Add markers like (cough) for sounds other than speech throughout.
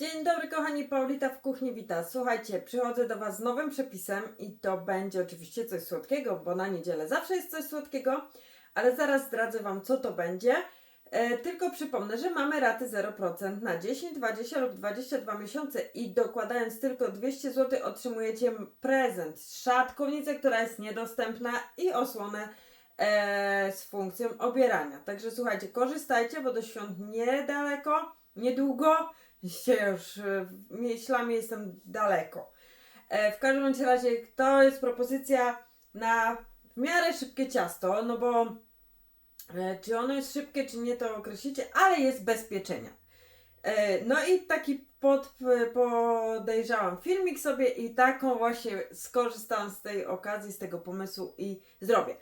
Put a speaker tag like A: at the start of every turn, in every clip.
A: Dzień dobry kochani, Paulita w kuchni wita. Słuchajcie, przychodzę do Was z nowym przepisem i to będzie oczywiście coś słodkiego, bo na niedzielę zawsze jest coś słodkiego, ale zaraz zdradzę Wam co to będzie. E, tylko przypomnę, że mamy raty 0% na 10, 20 lub 22 miesiące i dokładając tylko 200 zł otrzymujecie prezent, szatkownicę, która jest niedostępna i osłonę e, z funkcją obierania. Także słuchajcie, korzystajcie, bo do świąt niedaleko, niedługo. Dzisiaj już e, myślami jestem daleko. E, w każdym razie to jest propozycja na w miarę szybkie ciasto, no bo e, czy ono jest szybkie, czy nie, to określicie, ale jest bezpieczenia. E, no i taki pod, podejrzałam filmik sobie i taką właśnie skorzystałam z tej okazji, z tego pomysłu i zrobię.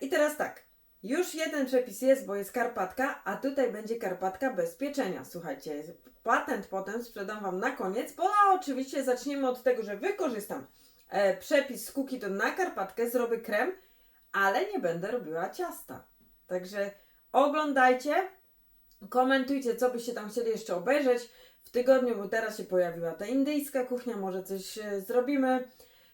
A: I teraz tak. Już jeden przepis jest, bo jest karpatka, a tutaj będzie karpatka bezpieczenia. Słuchajcie, patent potem sprzedam Wam na koniec, bo oczywiście zaczniemy od tego, że wykorzystam e, przepis z cookie to na karpatkę, zrobię krem, ale nie będę robiła ciasta. Także oglądajcie, komentujcie, co byście tam chcieli jeszcze obejrzeć. W tygodniu, bo teraz się pojawiła ta indyjska kuchnia, może coś e, zrobimy.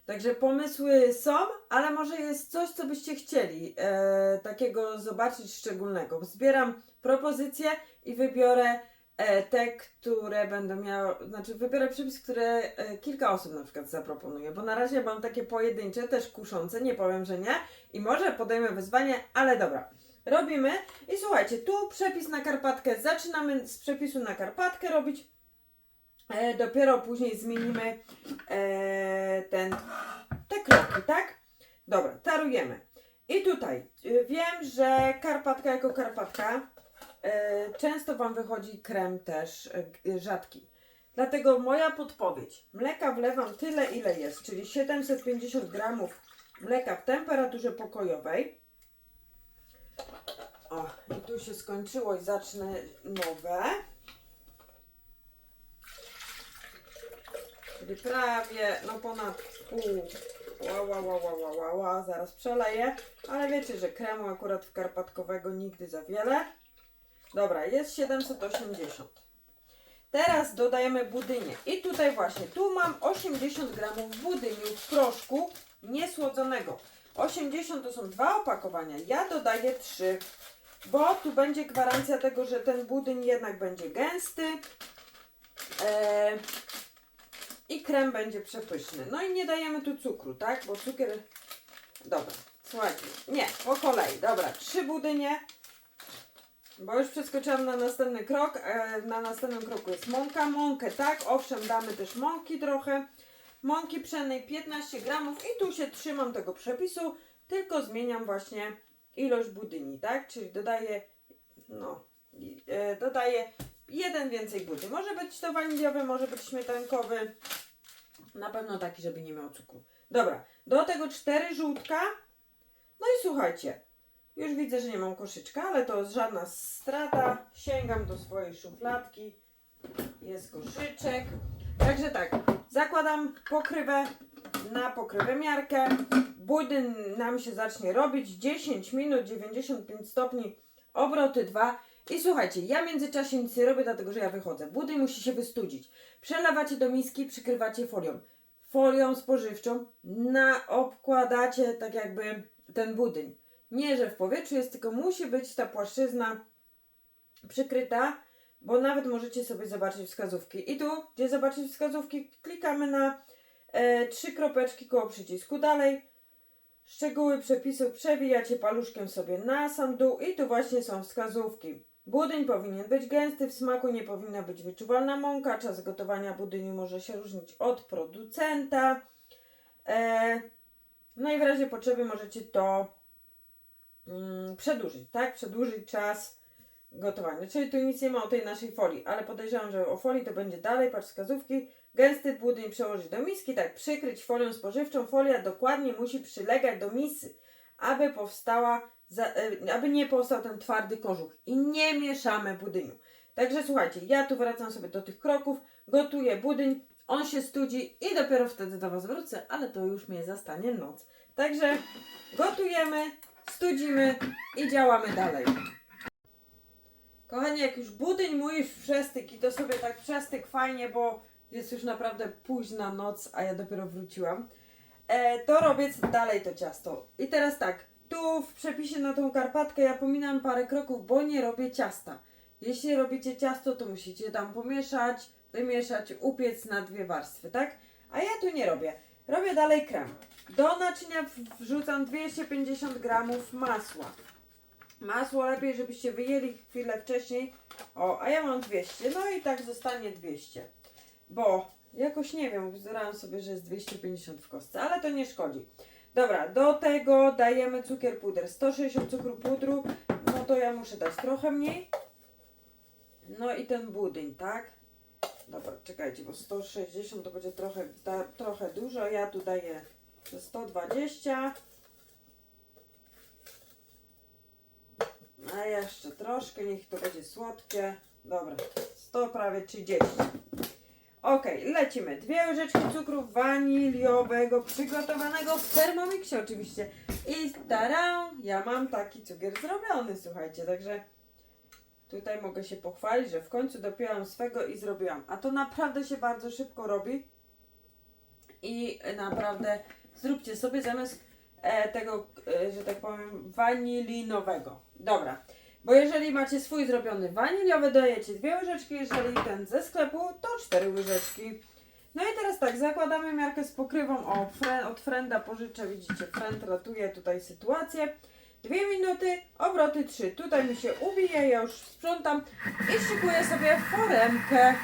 A: Także pomysły są, ale może jest coś, co byście chcieli e, takiego zobaczyć szczególnego. Zbieram propozycje i wybiorę e, te, które będą miały, znaczy wybiorę przepis, które e, kilka osób na przykład zaproponuje, bo na razie mam takie pojedyncze, też kuszące, nie powiem, że nie i może podejmę wyzwanie, ale dobra. Robimy i słuchajcie, tu przepis na karpatkę, zaczynamy z przepisu na karpatkę robić, dopiero później zmienimy e, ten, te kroki, tak? Dobra, tarujemy. I tutaj y, wiem, że karpatka jako karpatka e, często Wam wychodzi krem też e, rzadki. Dlatego moja podpowiedź. Mleka wlewam tyle, ile jest, czyli 750 gramów mleka w temperaturze pokojowej. O, i tu się skończyło i zacznę nowe. Czyli prawie, no ponad pół. Ła, ła, ła, ła, ła, ła, ła. Zaraz przeleję. Ale wiecie, że kremu akurat w karpatkowego nigdy za wiele. Dobra, jest 780. Teraz dodajemy budynię. I tutaj właśnie, tu mam 80 gramów budyniu w proszku niesłodzonego. 80 to są dwa opakowania. Ja dodaję 3, bo tu będzie gwarancja tego, że ten budyń jednak będzie gęsty. Eee, i krem będzie przepyszny. No i nie dajemy tu cukru, tak? Bo cukier... Dobra, słuchajcie. Nie, po kolei. Dobra, trzy budynie. Bo już przeskoczyłam na następny krok. E, na następnym kroku jest mąka. Mąkę, tak? Owszem, damy też mąki trochę. Mąki pszennej 15 gramów. I tu się trzymam tego przepisu. Tylko zmieniam właśnie ilość budyni, tak? Czyli dodaję... No... E, dodaję jeden więcej budy. Może być to waniliowy, może być śmietankowy. Na pewno taki, żeby nie miał cukru. Dobra, do tego cztery żółtka. No i słuchajcie, już widzę, że nie mam koszyczka, ale to jest żadna strata. Sięgam do swojej szufladki. Jest koszyczek. Także tak, zakładam pokrywę na pokrywę miarkę. Budyn nam się zacznie robić. 10 minut, 95 stopni, obroty 2. I słuchajcie, ja w międzyczasie nic nie robię, dlatego że ja wychodzę. Budyń musi się wystudzić. Przelewacie do miski, przykrywacie folią. Folią spożywczą na obkładacie tak jakby ten budyń. Nie, że w powietrzu jest, tylko musi być ta płaszczyzna przykryta, bo nawet możecie sobie zobaczyć wskazówki. I tu, gdzie zobaczyć wskazówki, klikamy na e, trzy kropeczki koło przycisku dalej. Szczegóły przepisu przewijacie paluszkiem sobie na sam dół i tu właśnie są wskazówki. Budyń powinien być gęsty, w smaku nie powinna być wyczuwalna mąka, czas gotowania budyniu może się różnić od producenta. E, no i w razie potrzeby możecie to mm, przedłużyć, tak? Przedłużyć czas gotowania. Czyli tu nic nie ma o tej naszej folii, ale podejrzewam, że o folii to będzie dalej, patrz wskazówki. Gęsty budyń przełożyć do miski, tak, przykryć folią spożywczą. Folia dokładnie musi przylegać do misy, aby powstała, za, e, aby nie powstał ten twardy kożuch. I nie mieszamy budyniu. Także słuchajcie, ja tu wracam sobie do tych kroków, gotuję budyń, on się studzi i dopiero wtedy do Was wrócę, ale to już mnie zastanie noc. Także gotujemy, studzimy i działamy dalej. Kochani, jak już budyń mój przestyk i to sobie tak przestyk fajnie, bo jest już naprawdę późna noc, a ja dopiero wróciłam, e, to robię dalej to ciasto. I teraz tak, tu w przepisie na tą karpatkę ja pominam parę kroków, bo nie robię ciasta. Jeśli robicie ciasto, to musicie tam pomieszać, wymieszać, upiec na dwie warstwy, tak? A ja tu nie robię. Robię dalej krem. Do naczynia wrzucam 250 gramów masła. Masło lepiej, żebyście wyjęli chwilę wcześniej. O, a ja mam 200. No i tak zostanie 200. Bo jakoś nie wiem, wzorałam sobie, że jest 250 w kostce, ale to nie szkodzi. Dobra, do tego dajemy cukier puder. 160 cukru pudru, no to ja muszę dać trochę mniej. No i ten budyń, tak? Dobra, czekajcie, bo 160 to będzie trochę, da, trochę dużo. Ja tu daję 120. A jeszcze troszkę, niech to będzie słodkie. Dobra, 100 prawie 30. Ok, lecimy. Dwie łyżeczki cukru waniliowego, przygotowanego w Thermomixie oczywiście. I tada, ja mam taki cukier zrobiony, słuchajcie, także tutaj mogę się pochwalić, że w końcu dopięłam swego i zrobiłam. A to naprawdę się bardzo szybko robi. I naprawdę zróbcie sobie zamiast e, tego, e, że tak powiem, wanilinowego. Dobra. Bo jeżeli macie swój zrobiony waniliowy, dajecie dwie łyżeczki, jeżeli ten ze sklepu, to cztery łyżeczki. No i teraz tak, zakładamy miarkę z pokrywą. O, od Frenda pożyczę, widzicie, Friend ratuje tutaj sytuację. Dwie minuty, obroty trzy. Tutaj mi się ubije, ja już sprzątam i szykuję sobie foremkę.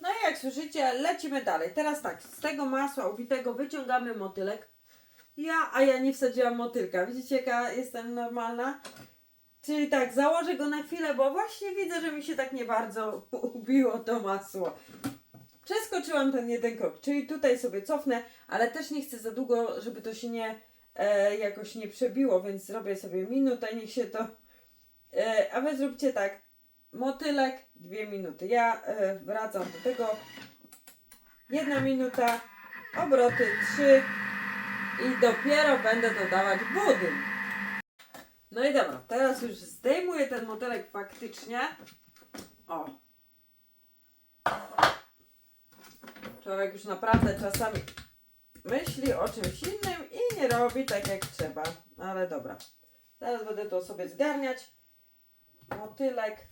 A: No i jak słyszycie, lecimy dalej. Teraz tak, z tego masła ubitego wyciągamy motylek. Ja, a ja nie wsadziłam motylka. Widzicie, jaka jestem normalna? Czyli tak, założę go na chwilę, bo właśnie widzę, że mi się tak nie bardzo (laughs) ubiło to masło. Przeskoczyłam ten jeden krok, czyli tutaj sobie cofnę, ale też nie chcę za długo, żeby to się nie e, jakoś nie przebiło, więc zrobię sobie minutę, niech się to. E, a wy zróbcie tak. Motylek, dwie minuty. Ja e, wracam do tego. Jedna minuta, obroty trzy i dopiero będę dodawać budyń. No i dobra, teraz już zdejmuję ten motylek faktycznie. O. Człowiek już naprawdę czasami myśli o czymś innym i nie robi tak jak trzeba. Ale dobra. Teraz będę to sobie zgarniać. Motylek.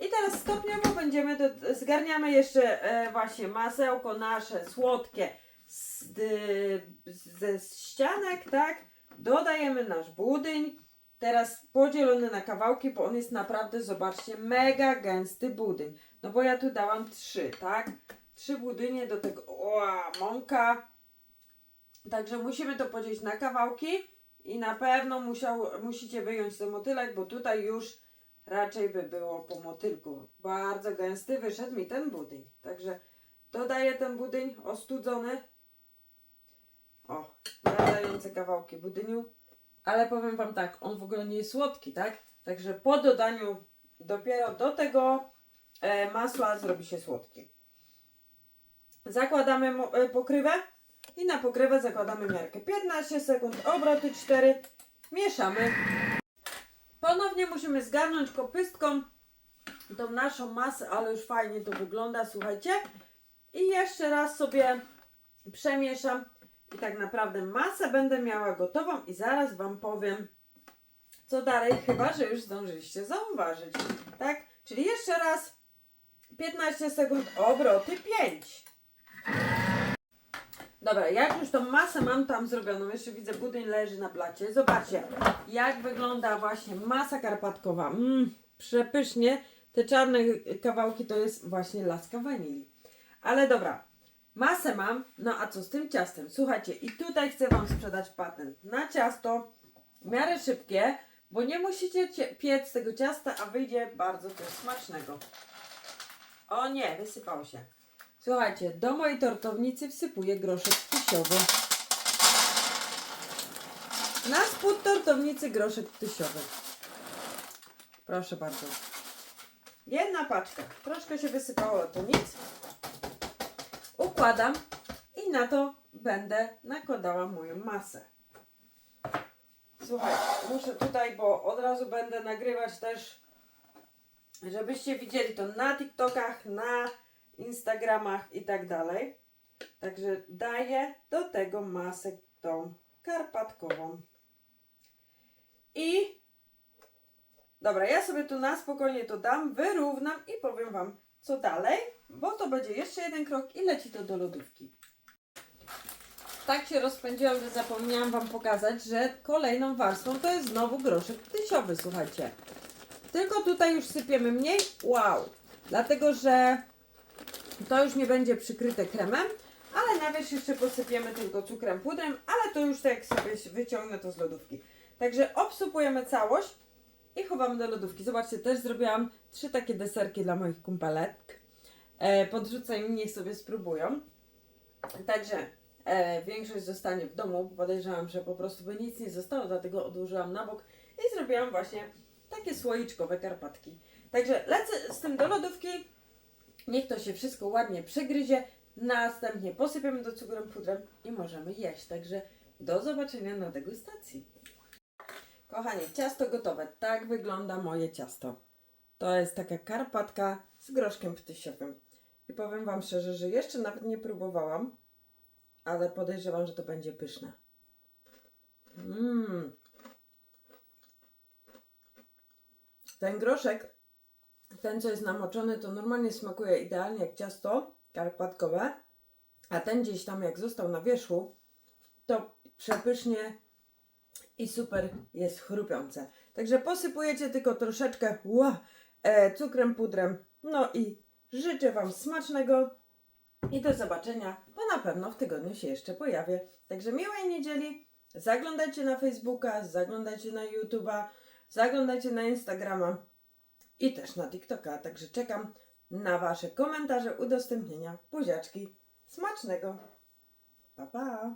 A: I teraz stopniowo będziemy, do, zgarniamy jeszcze e, właśnie masełko nasze słodkie z, ze ścianek, tak? Dodajemy nasz budyń. Teraz podzielony na kawałki, bo on jest naprawdę, zobaczcie, mega gęsty budyń. No bo ja tu dałam trzy, tak? Trzy budynie do tego, o, mąka. Także musimy to podzielić na kawałki i na pewno musiał, musicie wyjąć ten motylek, bo tutaj już raczej by było po motylku. Bardzo gęsty wyszedł mi ten budyń. Także dodaję ten budyń ostudzony. O, nadające kawałki budyniu. Ale powiem Wam tak, on w ogóle nie jest słodki, tak? Także po dodaniu dopiero do tego e, masła zrobi się słodki. Zakładamy e, pokrywę i na pokrywę zakładamy miarkę 15 sekund, obroty 4, mieszamy. Ponownie musimy zgarnąć kopystką tą naszą masę, ale już fajnie to wygląda, słuchajcie. I jeszcze raz sobie przemieszam i tak naprawdę masę będę miała gotową i zaraz Wam powiem, co dalej, chyba że już zdążyliście zauważyć. Tak? Czyli jeszcze raz 15 sekund, obroty 5. Dobra, jak już tą masę mam tam zrobioną, jeszcze widzę budyń leży na blacie. Zobaczcie, jak wygląda właśnie masa karpatkowa. Mmm, przepysznie. Te czarne kawałki to jest właśnie laska wanilii. Ale dobra, masę mam, no a co z tym ciastem? Słuchajcie, i tutaj chcę Wam sprzedać patent na ciasto, w miarę szybkie, bo nie musicie cie- piec tego ciasta, a wyjdzie bardzo coś smacznego. O nie, wysypał się. Słuchajcie, do mojej tortownicy wsypuję groszek ptysiowy. Na spód tortownicy groszek ptysiowy. Proszę bardzo. Jedna paczka. Troszkę się wysypało, to nic. Układam i na to będę nakładała moją masę. Słuchajcie, muszę tutaj, bo od razu będę nagrywać też żebyście widzieli to na TikTokach, na Instagramach i tak dalej. Także daję do tego masę tą karpatkową. I dobra, ja sobie tu na spokojnie to dam, wyrównam i powiem Wam co dalej, bo to będzie jeszcze jeden krok i leci to do lodówki. Tak się rozpędziłam, że zapomniałam Wam pokazać, że kolejną warstwą to jest znowu groszek tysiowy, słuchajcie. Tylko tutaj już sypiemy mniej. Wow! Dlatego, że to już nie będzie przykryte kremem, ale na wierzch jeszcze posypiemy tylko cukrem pudrem, ale to już tak jak sobie wyciągnę to z lodówki. Także obsupujemy całość i chowamy do lodówki. Zobaczcie, też zrobiłam trzy takie deserki dla moich kumpelek. E, im, niech sobie spróbują. Także e, większość zostanie w domu. Podejrzewam, że po prostu by nic nie zostało, dlatego odłożyłam na bok i zrobiłam właśnie takie słoiczkowe karpatki. Także lecę z tym do lodówki. Niech to się wszystko ładnie przegryzie. Następnie posypiemy do cukrem pudrem i możemy jeść. Także do zobaczenia na degustacji. Kochani, ciasto gotowe. Tak wygląda moje ciasto. To jest taka karpatka z groszkiem ptysiowym. I powiem Wam szczerze, że jeszcze nawet nie próbowałam, ale podejrzewam, że to będzie pyszne. Mmm. Ten groszek, ten co jest namoczony, to normalnie smakuje idealnie jak ciasto karpatkowe, a ten gdzieś tam jak został na wierzchu, to przepysznie i super jest chrupiące. Także posypujecie tylko troszeczkę ła, e, cukrem, pudrem. No i życzę Wam smacznego i do zobaczenia, bo na pewno w tygodniu się jeszcze pojawię. Także miłej niedzieli. Zaglądajcie na Facebooka, zaglądajcie na YouTube'a, zaglądajcie na Instagrama i też na TikToka. Także czekam na Wasze komentarze, udostępnienia, buziaczki. Smacznego! Pa, pa!